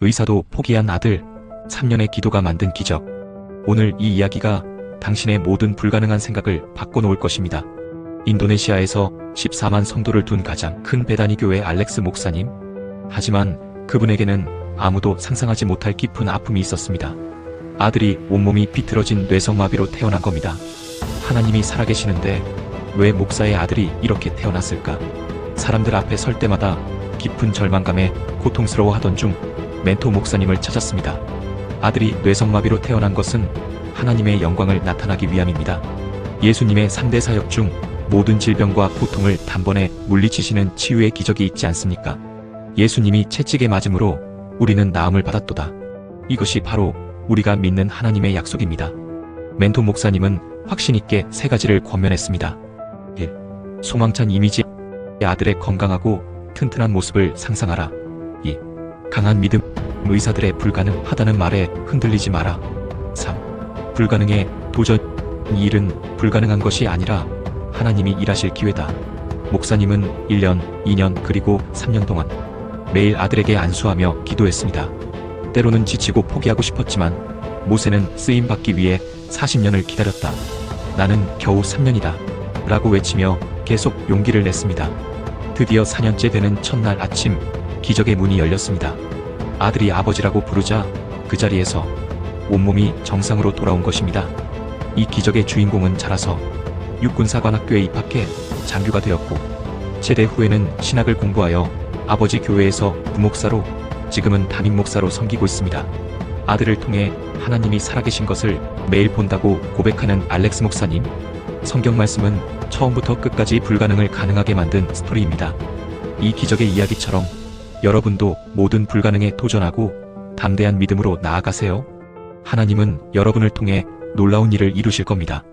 의사도 포기한 아들, 3년의 기도가 만든 기적. 오늘 이 이야기가 당신의 모든 불가능한 생각을 바꿔놓을 것입니다. 인도네시아에서 14만 성도를 둔 가장 큰 배단위 교회 알렉스 목사님. 하지만 그분에게는 아무도 상상하지 못할 깊은 아픔이 있었습니다. 아들이 온몸이 비틀어진 뇌성마비로 태어난 겁니다. 하나님이 살아계시는데 왜 목사의 아들이 이렇게 태어났을까? 사람들 앞에 설 때마다 깊은 절망감에 고통스러워하던 중 멘토 목사님을 찾았습니다. 아들이 뇌성마비로 태어난 것은 하나님의 영광을 나타나기 위함입니다. 예수님의 3대 사역 중 모든 질병과 고통을 단번에 물리치시는 치유의 기적이 있지 않습니까? 예수님이 채찍에 맞음으로 우리는 나음을 받았도다. 이것이 바로 우리가 믿는 하나님의 약속입니다. 멘토 목사님은 확신 있게 세 가지를 권면했습니다. 1. 소망찬 이미지 아들의 건강하고 튼튼한 모습을 상상하라. 2. 강한 믿음 의사들의 불가능하다는 말에 흔들리지 마라. 3. 불가능해 도전 이 일은 불가능한 것이 아니라 하나님이 일하실 기회다. 목사님은 1년, 2년 그리고 3년 동안 매일 아들에게 안수하며 기도했습니다. 때로는 지치고 포기하고 싶었지만 모세는 쓰임 받기 위해 40년을 기다렸다. 나는 겨우 3년이다. 라고 외치며 계속 용기를 냈습니다. 드디어 4년째 되는 첫날 아침 기적의 문이 열렸습니다. 아들이 아버지라고 부르자 그 자리에서 온몸이 정상으로 돌아온 것입니다. 이 기적의 주인공은 자라서 육군사관학교에 입학해 장교가 되었고 제대 후에는 신학을 공부하여 아버지 교회에서 부목사로 지금은 담임 목사로 섬기고 있습니다. 아들을 통해 하나님이 살아계신 것을 매일 본다고 고백하는 알렉스 목사님. 성경 말씀은 처음부터 끝까지 불가능을 가능하게 만든 스토리입니다. 이 기적의 이야기처럼 여러분도 모든 불가능에 도전하고 담대한 믿음으로 나아가세요. 하나님은 여러분을 통해 놀라운 일을 이루실 겁니다.